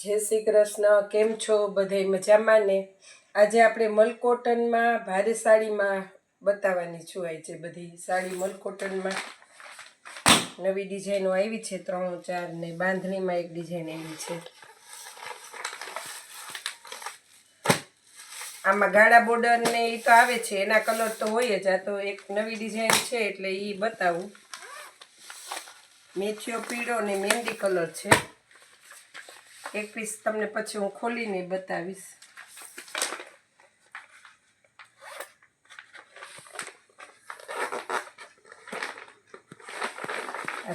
જય શ્રી કૃષ્ણ, કેમ છો બધે મજામાં ને? આજે આપણે મલકોટનમાં ભારે સાડીમાં બતાવવાની છું આવી છે બધી સાડી મલકોટનમાં. નવી ડિઝાઇનો આવી છે ત્રણ, ચાર ને બાંધણીમાં એક ડિઝાઇન આવી છે. આમાં ગાળા બોર્ડર ને એ તો આવે છે, એના કલર તો હોય જ, આ તો એક નવી ડિઝાઇન છે એટલે એ બતાવું. મેથીઓ પીળો ને મહેંદી કલર છે. એક પીસ તમને પછી હું ખોલીને બતાવીશ.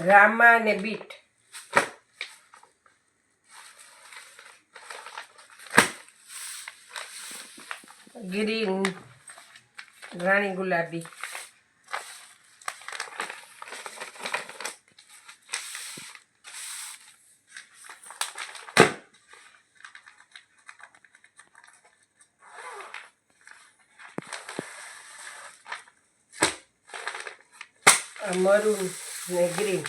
રામા અને બીટ. ગ્રીન રાણી ગુલાબી. મરૂન ને ગ્રીન.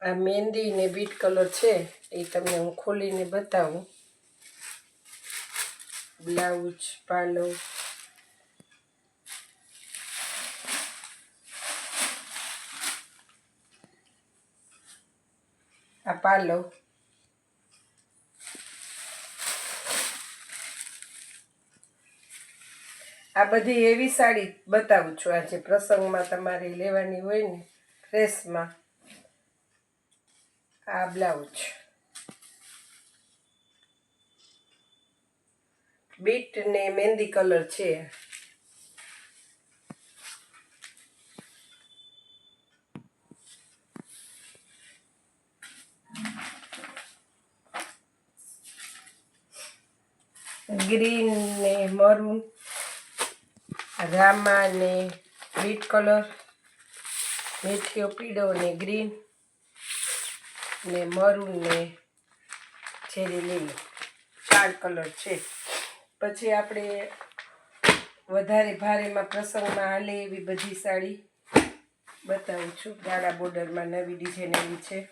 આ મહેંદી ને બીટ કલર છે, એ તમને હું ખોલીને બતાવું. બ્લાઉઝ પાલો આ પાલો આ બધી એવી સાડી બતાવું છું આજે પ્રસંગમાં તમારે લેવાની હોય ને ફ્રેશમાં આ બ્લાઉઝ. બીટ ને મહેંદી કલર છે. ગ્રીન ને મરૂન. રામા ને બીટ કલર મેથીઓ પીળો ને ગ્રીન ને મરૂન ને છેરી લીલો. ચાર કલર છે. પછી આપણે વધારે ભારેમાં પ્રસંગમાં હાલે એવી બધી સાડી બતાવું છું. ગાળા બોર્ડરમાં નવી ડિઝાઇન એવી છે.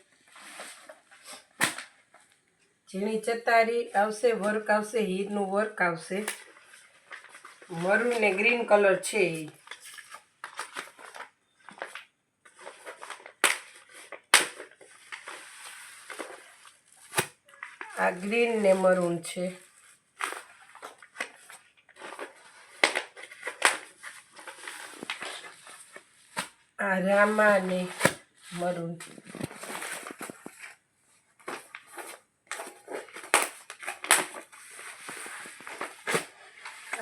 ઝીણી ચતારી આવશે વર્ક આવશે, હીરનું વર્ક આવશે. મરૂન ને ગ્રીન કલર છે આ ગ્રીન ને મરૂન છે. આ રામા ને મરૂન.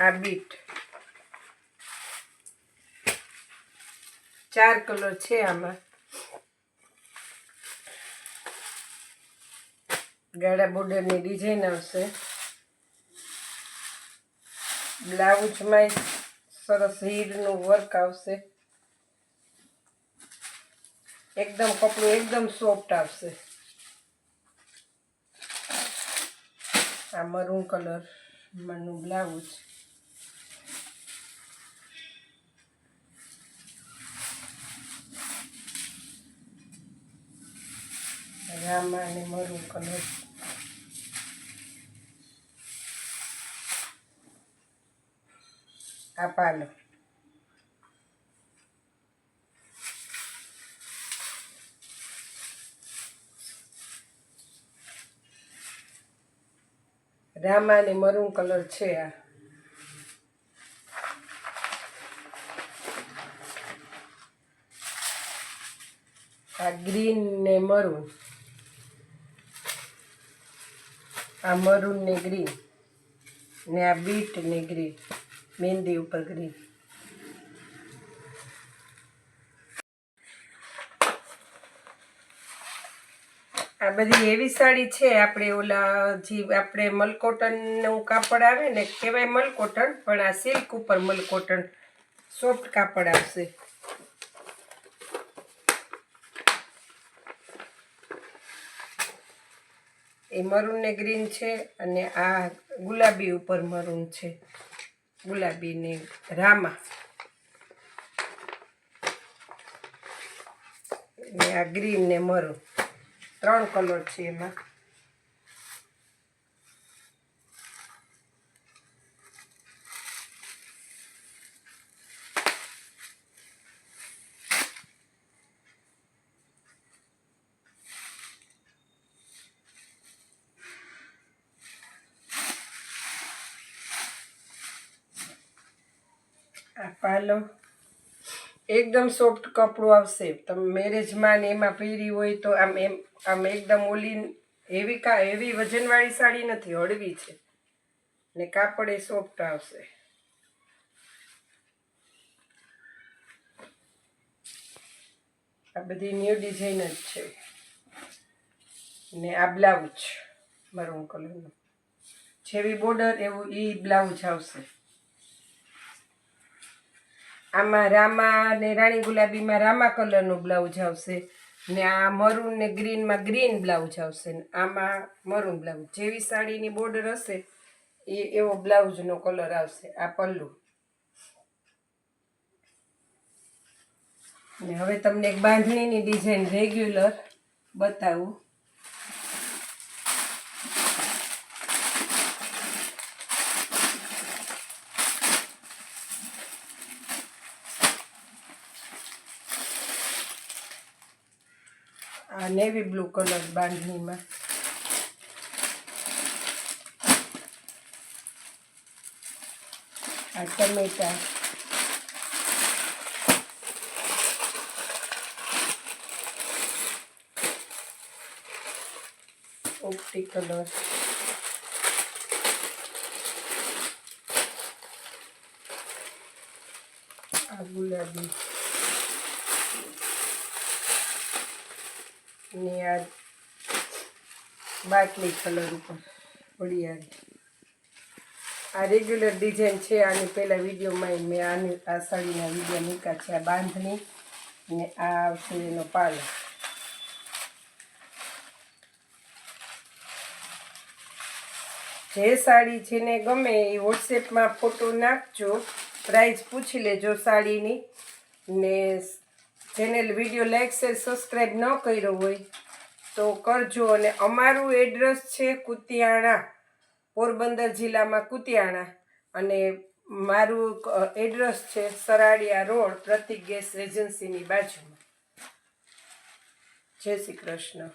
આ બીટ. ચાર કલર છે આમાં. ગાળા બોર્ડરની ડિઝાઇન આવશે. બ્લાઉઝમાં સરસ હીરનું વર્ક આવશે. એકદમ કપડું એકદમ સોફ્ટ આવશે. આ મરૂન કલર મનું બ્લાઉઝ. રામા અને મરૂન કલર આ પાલો. રામા અને મરૂન કલર છે આ. આ ગ્રીન ને મરૂન આ મરૂન ને ગ્રીન ને આ બીટ ને ગ્રીન મહેંદી ઉપર ગ્રીન. આ બધી એવી સાડી છે, આપણે ઓલા જે આપણે મલકોટનનું કાપડ આવે ને, કહેવાય મલકોટન, પણ આ સિલ્ક ઉપર મલકોટન સોફ્ટ કાપડ આવશે. એ મરૂન ને ગ્રીન છે અને આ ગુલાબી ઉપર મરૂન છે. ગુલાબી ને રામા. ને આ ગ્રીન ને મરૂન. ત્રણ કલર છે એમાં. આ પાલો. એકદમ સોફ્ટ કપડું આવશે. તમે મેરેજમાં ને એમાં પહેરી હોય તો આમ એમ, આમ એકદમ ઓલી એવી કા, એવી વજનવાળી સાડી નથી, હળવી છે. ને કાપડ એ સોફ્ટ આવશે. આ બધી ન્યૂ ડિઝાઇન જ છે. ને આ બ્લાઉઝ મરૂન કલરનું જેવી બોર્ડર એવું એ બ્લાઉઝ આવશે. આમાં રામા ને રાણી ગુલાબીમાં રામા કલરનું બ્લાઉઝ આવશે. ને આ મરૂન ને ગ્રીનમાં ગ્રીન બ્લાઉઝ આવશે. ને આમાં મરૂન બ્લાઉઝ. જેવી સાડીની બોર્ડર હશે, એ એવો બ્લાઉઝનો કલર આવશે. આ પલ્લુ. ને હવે તમને એક બાંધણીની ડિઝાઇન રેગ્યુલર બતાવું આ નેવી બ્લુ કલર બાંધણીમાં. આ ટમેટા. ઓપ્ટી કલર આ ગુલાબી. ને આ બાટલી કલર ઉપર વડિયાળી આ રેગ્યુલર ડિઝાઇન છે, આની પહેલાં વિડીયોમાં મેં આની આ સાડીના વીડિયો મૂક્યા છે, આ બાંધણી ને આ આવશે એનો પાલો. જે સાડી જેને ગમે એ વોટ્સએપમાં ફોટો નાખજો પ્રાઇસ પૂછી લેજો સાડીની ને channel video like, share subscribe ન કર્યો હોય તો કરજો. અને અમારું એડ્રેસ છે કુતિયાણા, પોરબંદર જિલ્લામાં કુતિયાણા. અને મારું એડ્રેસ છે સરાડિયા રોડ, પ્રતિક ગેસ એજન્સીની બાજુમાં. જય શ્રી કૃષ્ણ.